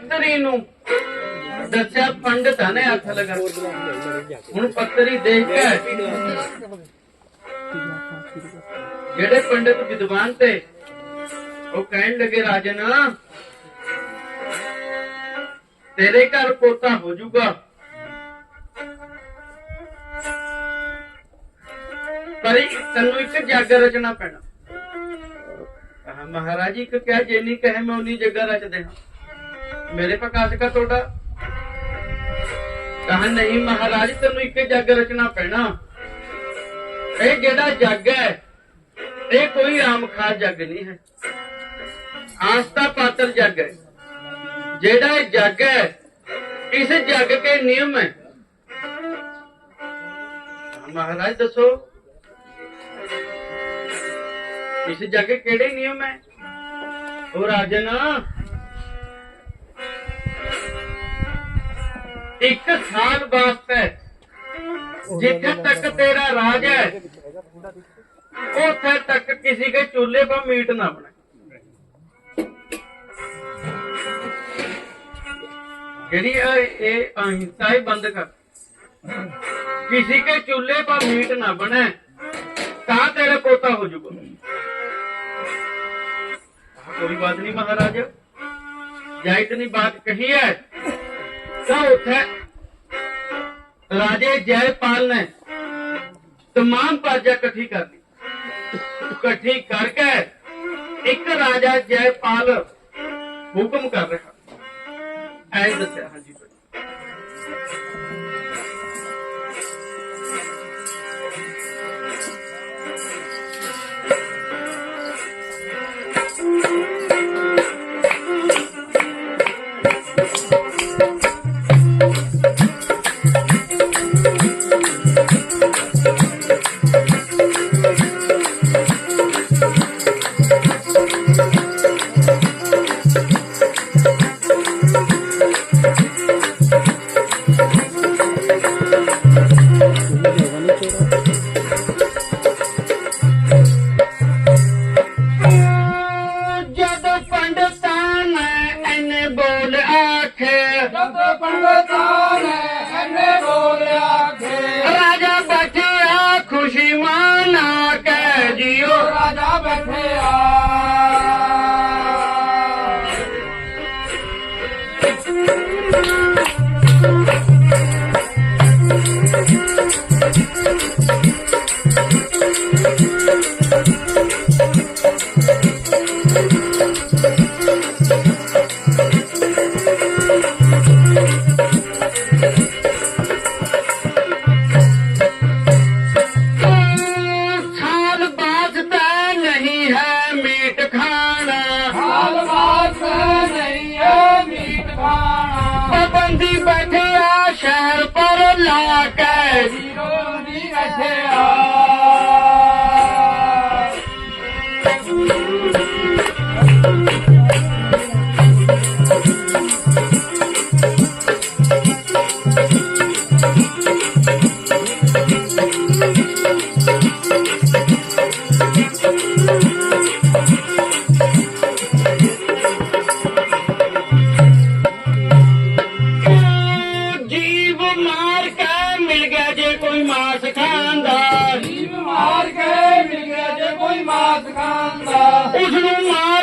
ਪੱਤਰੀ ਨੂੰ। ਦੱਸਿਆ ਪੰਡਤਾਂ ਨੇ ਹੱਥ ਲਗਾ। ਹੁਣ ਪੱਤਰੀ ਦੇਖ ਕੇ ਜਿਹੜੇ ਪੰਡਤ ਵਿਦਵਾਨ ਤੇ, ਉਹ ਕਹਿਣ ਲੱਗੇ, ਰਾਜਨ, ਤੇਰੇ ਘਰ ਪੋਤਾ ਹੋ ਜਾਊਗਾ। ਪਰ ਤੈਨੂੰ ਇੱਕ ਜਾਗ ਰਚਣਾ ਪੈਣਾ। ਮਹਾਰਾਜ ਇੱਕ ਕਿਹਾ, ਜੇ ਨਹੀਂ ਕਹੇ, ਮੈਂ ਉਨੀ ਜੱਗਾ ਰਚ ਦੇਣਾ ਮੇਰੇ ਪ੍ਰਕਾਸ਼ ਕਾ ਤੁਹਾਡਾ। ਕਹਾ ਨਹੀਂ ਮਹਾਰਾਜ, ਤੈਨੂੰ ਇੱਕ ਜੱਗ ਰਚਣਾ ਪੈਣਾ। ਇਹ ਜਿਹੜਾ ਜੱਗ ਹੈ, ਇਹ ਕੋਈ ਆਮ ਜੱਗ ਨਹੀਂ ਹੈ। ਆਸਤਾ ਪਾਤਰ ਜੱਗ ਹੈ। ਜਿਹੜਾ ਇਹ ਜੱਗ ਹੈ, ਇਸ ਜੱਗ ਕੇ ਨਿਯਮ ਹੈ। ਮਹਾਰਾਜ, ਦੱਸੋ। ਇਸ ਜੱਗ ਕਿਹੜੇ ਨਿਯਮ ਹੈ? ਉਹ ਰਾਜਨ। ਇੱਕ ਸਾਲ ਵਾਸਤੇ। ਜਿੱਥੇ ਤੱਕ ਤੇਰਾ ਰਾਜ ਹੈ, ਉੱਥੇ ਤੱਕ ਕਿਸੇ ਦੇ ਚੁੱਲ੍ਹੇ 'ਤੇ ਮੀਟ ਨਾ ਬਣੇ ਜਿਹੜੀ ਇਹ ਅਹਿੰਸਾ ਹੀ ਬੰਦ ਕਰ। ਕਿਸੇ ਕੇ ਚੁੱਲ੍ਹੇ 'ਤੇ ਮੀਟ ਨਾ ਬਣੇ, ਤਾਂ ਤੇਰਾ ਪੋਤਾ ਹੋ ਜੂਗਾ ਕੋਈ ਬਾਤ ਨਹੀਂ ਮਹਾਰਾਜ। ਜਾਂ ਇਤਨੀ ਬਾਤ ਕਹੀ ਹੈ, ਤਾਂ ਉੱਥੇ ਰਾਜੇ ਜੈਪਾਲ ਨੇ ਤਮਾਮ ਪਾਜਾ ਇਕੱਠੀ ਕਰ ਲਈ। ਇਕੱਠੀ ਕਰਕੇ ਇੱਕ ਰਾਜਾ ਜੈਪਾਲ ਹੁਕਮ ਕਰ ਰਿਹਾ। ਐ ਦੱਸਿਆ ਹਾਂਜੀ ਪਰ ਲਾ ਕੇ ਜੀਰੋ ਦੀ ਬੈਠਿਆ ਜੀਵ ਮਿਲ ਗਿਆ ਜੇ ਕੋਈ ਮਾਸ ਖਾਂਦਾ। ਜੀਵ ਮਾਰ ਕੇ ਮਿਲ ਗਿਆ ਜੇ ਕੋਈ ਮਾਸ ਖਾਂਦਾ। ਉਸ ਨੂੰ ਮਾਰ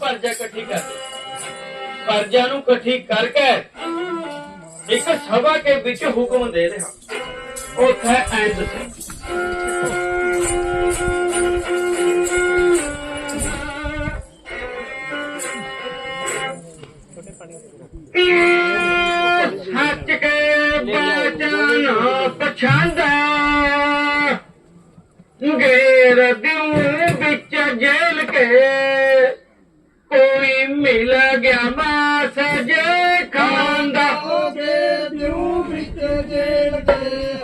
ਪਰਜਾ ਇਕੱਠੀ ਕਰਦੇ ਪਰਜਾ ਨੂੰ ਇਕੱਠੀ ਕਰਕੇ ਇੱਕ ਸਭਾ ਕੇ ਵਿੱਚ ਹੁਕਮ ਦੇ ਦੇ। ਉੱਥੇ ਐਂ ਦੱਸੇ। ਸੱਚ ਕੇ ਬਚਨ ਪਛਾਂਦਾ ਗੇਰ ਦਿਉ ਵਿੱਚ ਜੇਲ ਕੇ। ਮਿਲ ਗਿਆ ਮਾਸ ਜੇ ਖਾਂਦਾ। ਹੋਗੇ ਦਿਉ ਵਿੱਚ ਜੇਲ ਕੇ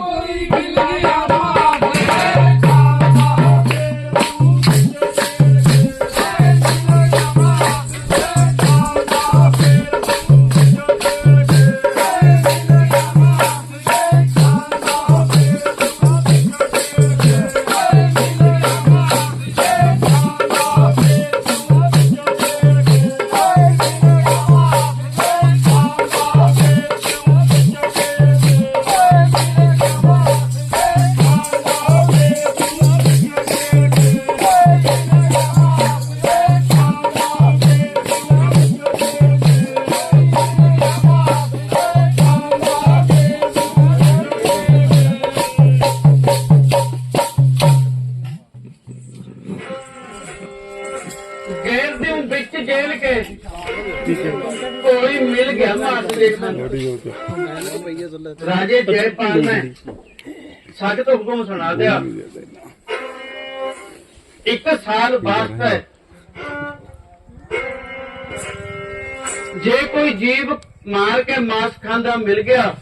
ਰਾਜੇ ਜੈਪਾਲ ਨੇ ਸਖਤ ਹੁਕਮ ਸੁਣਾ ਦਿਆ। ਇੱਕ ਸਾਲ ਵਾਸਤੇ ਜੇ ਕੋਈ ਜੀਵ ਮਾਰ ਕੇ ਮਾਸ ਖਾਂਦਾ ਮਿਲ ਗਿਆ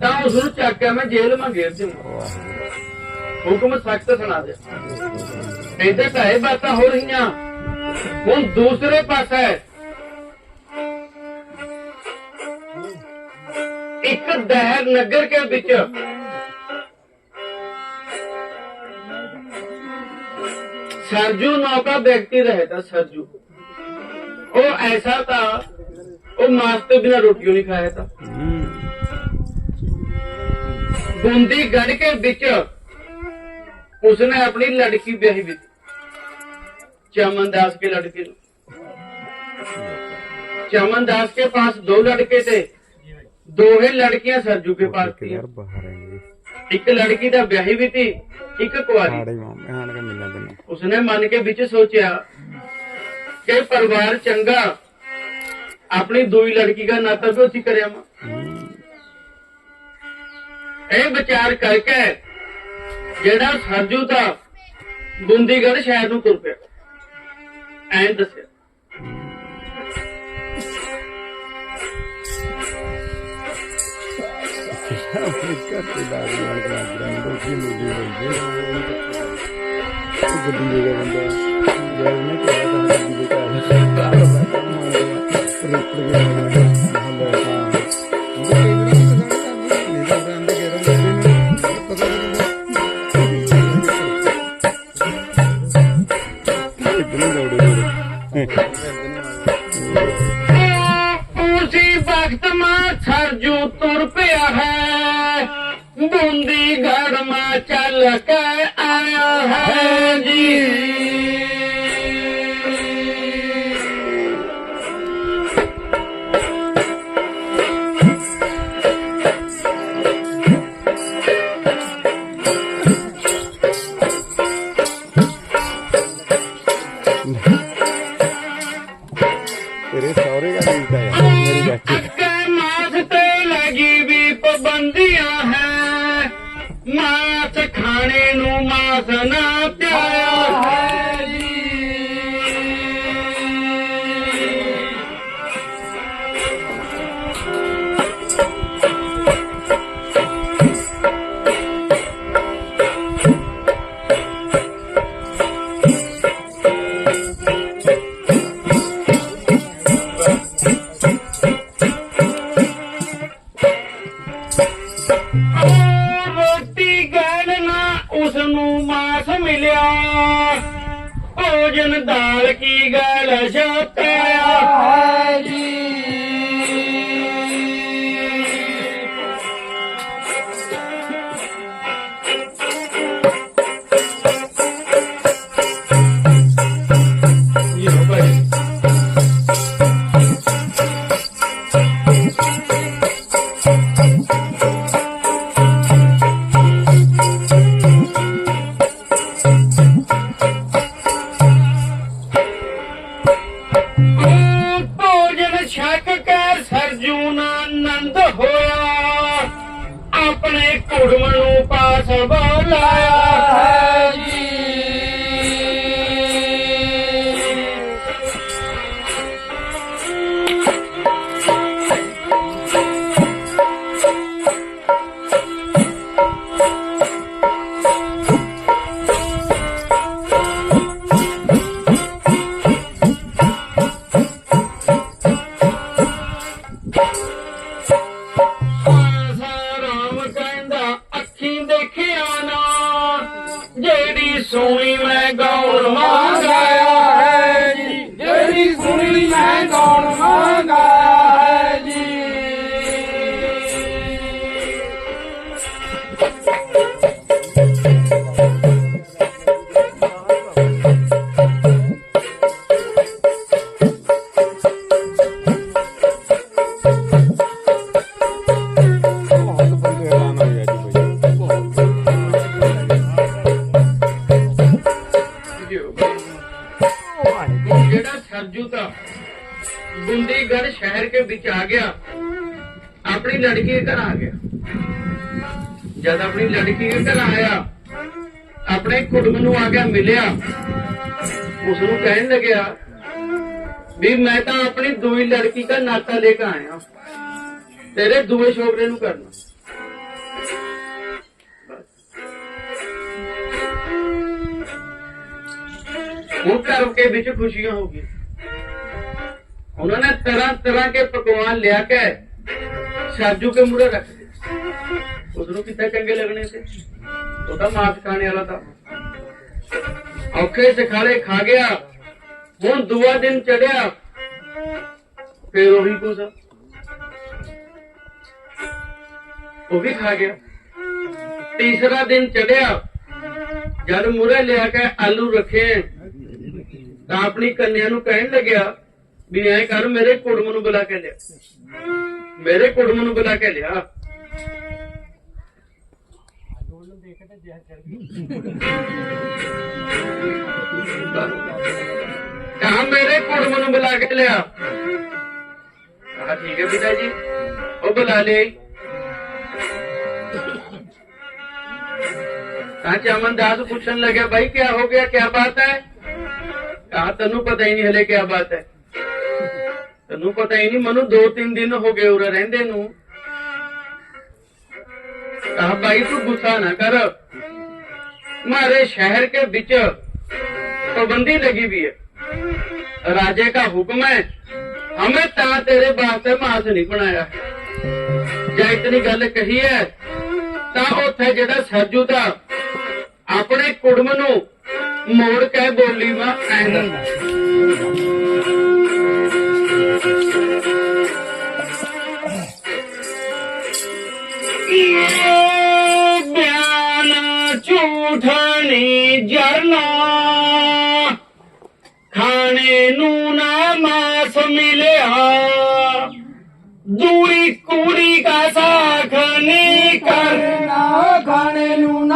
ਤਾਂ ਉਸ ਨੂੰ ਚੱਕ ਕੇ ਮੈਂ ਜੇਲ੍ਹ ਮਾਂ ਗੇਰ ਦਿਆਂ ਹੁਕਮ ਸਖਤ ਸੁਣਾ ਦਿਆ। ਇਹਦੇ ਤਾਂ ਇਹ ਬਾਤਾਂ ਹੋ ਰਹੀਆਂ। ਹੁਣ ਦੂਸਰੇ ਪਾਸੇ ਇੱਕ ਦਹਿਰ ਨਗਰ ਕੇ ਵਿੱਚ सरजू नाव का व्यक्ति रहता सरजू वो ऐसा था वो मांस के बिना रोटियों नहीं खाया था बूंदी गढ़ के बिच उसने अपनी लड़की ब्याही भी थी चमन दास के लड़के को। चमन दास के पास दो लड़के थे ਦੋਵੇਂ ਲੜਕੀਆਂ ਸਰਜੂ ਕੇ ਪਾਸ थी ਯਾਰ ਬਾਹਰ ਹੈ ਇਹ ਇੱਕ ਲੜਕੀ ਦਾ ਵਿਆਹੀ ਵੀ ਸੀ ਇੱਕ ਕੁਆਰੀ ਆੜੇ ਮਾਮੇ ਆਣ ਕੇ ਮਿਲਣਾ ਤੈਨੂੰ ਉਸਨੇ ਮਨ ਕੇ ਵਿੱਚ ਸੋਚਿਆ ਕਿ ਪਰਿਵਾਰ ਚੰਗਾ ਆਪਣੀ ਦੋਈ ਲੜਕੀ ਦਾ ਨਾਤਾ ਵੀ ਉੱਥੇ ਕਰਿਆ ਮਾ ਇਹ ਵਿਚਾਰ ਕਰਕੇ ਜਿਹੜਾ ਸਰਜੂ ਦਾ ਬੁੰਦੀਗੜ ਸ਼ਹਿਰ ਨੂੰ ਤੁਰ ਪਿਆ। ਐਂ ਦੱਸਿਆ। ਆਪਣੇ ਘਰ ਤੇ ਦਾਗ ਨਾਲ ਕਰਾ ਗ੍ਰਾਂਡ ਰੋਟੀ ਮਿਲਦੀ ਲੜਕੀਰਦਨ ਆਇਆ ਆਪਣੇ ਕੁੜਮ ਨੂੰ ਆ ਕੇ ਮਿਲਿਆ। ਉਸ ਨੂੰ ਕਹਿਣ ਲੱਗਿਆ ਵੀ ਮੈਂ ਤਾਂ ਆਪਣੀ ਦੂਈ ਲੜਕੀ ਦਾ ਨਾਤਾ ਲੈ ਕੇ ਆਇਆ। ਤੇਰੇ ਦੋਵੇਂ ਸ਼ੋਭਰੇ ਨੂੰ ਕਰਨਾ। ਉਹ ਘਰ ਕੇ ਵਿੱਚ ਖੁਸ਼ੀਆਂ ਹੋ ਗਈਆਂ। ਉਹਨਾਂ ਨੇ ਤਰ੍ਹਾਂ ਤਰ੍ਹਾਂ ਕੇ ਪਕਵਾਨ ਲਿਆ ਕੇ ਸਾਜੂ ਕੇ ਮੂਰੇ ਰੱਖ ਸ਼ੁਰੂ ਕੀਤਾ ਚੰਗੇ ਲੱਗਣੇ ਸੀ, ਉਹ ਤਾਂ ਮਾਸ ਖਾਣੇ ਵਾਲਾ ਤਾਂ। ਔਖੇ ਸਿਖਾਲੇ ਖਾ ਗਿਆ, ਹੁਣ ਦੂਆ ਦਿਨ ਚੜਿਆ, ਫੇਰ ਉਹੀ ਕੁਛ। ਉਹ ਵੀ ਖਾ ਗਿਆ। ਤੀਸਰਾ ਦਿਨ ਚੜਿਆ, ਜਦ ਮੁਰੇ ਲਿਆ ਕੇ ਆਲੂ ਰੱਖੇ, ਤਾਂ ਆਪਣੀ ਕੰਨਿਆ ਨੂੰ ਕਹਿਣ ਲੱਗਿਆ ਵੀ ਐ ਕਰ, ਮੇਰੇ ਕੁੜਮ ਨੂੰ ਬੁਲਾ ਕੇ ਲਿਆ। ਮੇਰੇ ਕੁੜਮ ਨੂੰ ਬੁਲਾ ਕੇ ਲਿਆ। ਕਹਾ ਮੇਰੇ ਕੁੜਮ ਨੂੰ ਬੁਲਾ ਕੇ ਲਿਆ। ਕਹਾ ਠੀਕ ਹੈ ਪਿਤਾ ਜੀ, ਉਹ ਬੁਲਾ ਲਿਆ ਤਾਂ ਚਮਨ ਦਾਸ ਪੁੱਛਣ ਲੱਗਿਆ ਭਾਈ ਕੀ ਹੋ ਗਿਆ? ਕੀ ਬਾਤ ਹੈ? ਕਹਾ ਤੈਨੂੰ ਪਤਾ ਹੀ ਨਹੀਂ ਹਲੇ ਕੀ ਬਾਤ ਹੈ। ਤੈਨੂੰ ਪਤਾ ਹੀ ਨਹੀਂ, ਮੈਨੂੰ 2-3 ਦਿਨ ਹੋ ਗਏ ਉਰੇ ਰਹਿੰਦੇ ਨੂੰ। ਕਹਾ ਭਾਈ ਤੂੰ ਗੁੱਸਾ ਨਾ ਕਰ। हमारे शहर के बीच पाबंदी लगी हुई है राजे का हुक्म है हमें ता तेरे वास्ते मास नहीं बनाया ਜਾਂ ਇਤਨੀ ਗੱਲ ਕਹੀ ਹੈ ਤਾਂ ਉੱਥੇ ਜਿਹੜਾ ਸਰਜੂ ਦਾ ਆਪਣੇ ਕੁੜਮ ਨੂੰ ਮੋੜ ਕੇ ਬੋਲੀ ਵਾ ਐਂਦਾ ਬਿਆਨ ਝੂਠਣੀ ਜਰਨਾ ਖਾਣੇ ਨੂੰ ਨਾ ਮਾਸ ਮਿਲਿਆ ਦੂਰੀ ਕੁੜੀ ਦਾ ਸਾਖ ਨਹੀਂ ਕਰਨਾ ਨਾ ਖਾਣੇ ਨੂੰ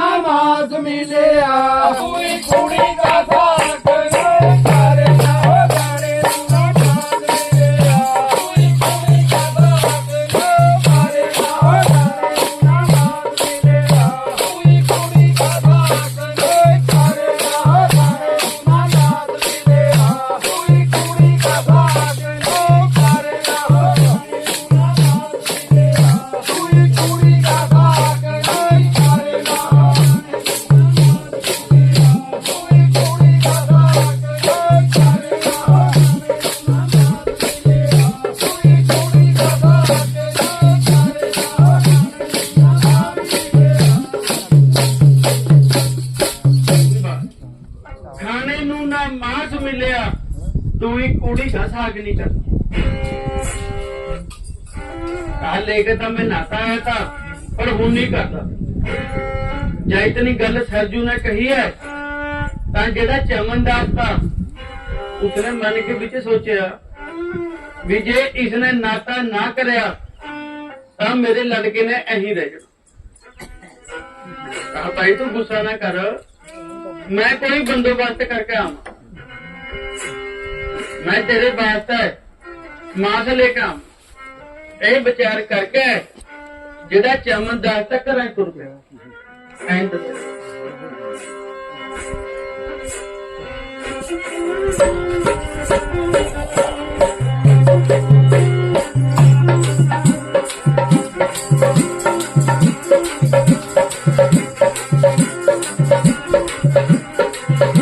ਕਾਲ ਲੈ ਕੇ ਤਾਂ ਮੈਂ ਨਾਤਾ ਆਇਆ ਤਾਂ ਪਰ ਹੁਣ ਨਹੀਂ ਕਰਦਾ ਜਾਂ ਇਤਨੀ ਗੱਲ ਸਰਜੂ ਨੇ ਕਹੀ ਹੈ ਤਾਂ ਜਿਹੜਾ ਚਮਨਦਾਸ ਤਾਂ ਉਸਨੇ ਮਨ ਕੇ ਵਿੱਚ ਸੋਚਿਆ ਵੀ ਜੇ ਇਸਨੇ ਨਾਤਾ ਨਾ ਕਰਿਆ ਤਾਂ ਮੇਰੇ ਲੜਕੇ ਨੇ ਅਹੀਂ ਰਹਿ ਜਾਣਾ ਕਹਾ ਭਾਈ ਤੂੰ ਗੁੱਸਾ ਨਾ ਕਰ ਮੈਂ ਕੋਈ ਬੰਦੋਬਸਤ ਕਰਕੇ ਆਵਾਂ मैं तेरे वास्ते मास लेकर आऊं ਇਹ ਵਿਚਾਰ ਕਰਕੇ ਜਿਹੜਾ ਚਮਨ ਦਾਸ ਤੱਕ ਘਰਾਂ ਤੁਰ ਪਿਆ ਐਂ ਦੱਸਿਆ ਚਮਨ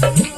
Thank you.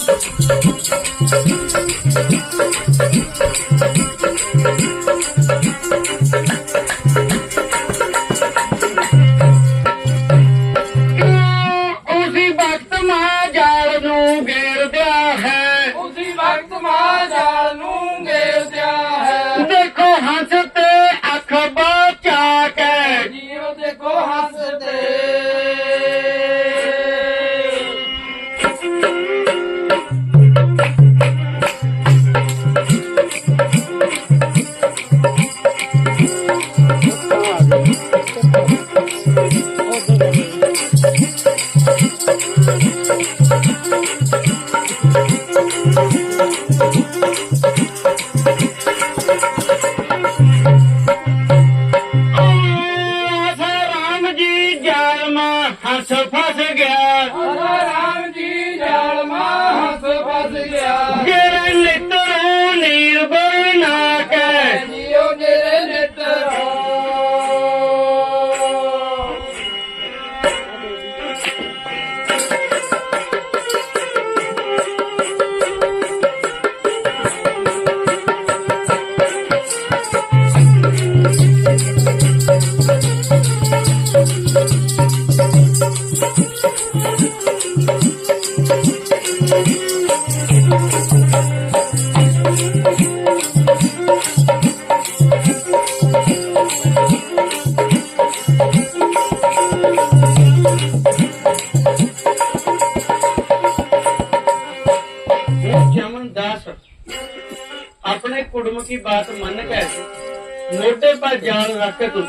के तुझ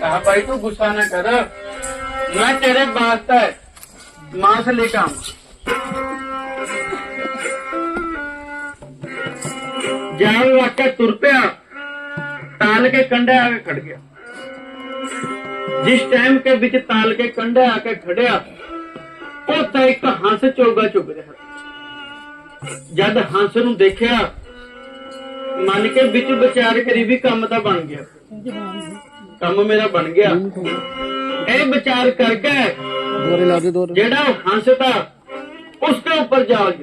कहा भाई तू गुस्सा न कर मैं तेरे वास्ते मांस लेकर आऊं जाल रख के तुर पिया ताल के कंडे आके खड़ गया जिस टाइम के बिच ताल के कंडे आके खड़िया ਉਹ ਤਾਂ ਇੱਕ ਹੰਸ ਚੋਗਾ ਚੁਗ ਰਿਹਾ ਜਦ ਹੰਸ ਨੂੰ ਦੇਖਿਆ ਮੰਨ ਕੇ ਵਿੱਚ ਵਿਚਾਰ ਕਰੀ ਵੀ ਕੰਮ ਤਾਂ ਬਣ ਗਿਆ ਕੰਮ ਮੇਰਾ ਬਣ ਗਿਆ। ਇਹ ਵਿਚਾਰ ਕਰਕੇ ਜਿਹੜਾ ਉਹ ਹੰਸ ਤਾਂ ਉਸ ਦੇ ਉੱਪਰ ਜਾ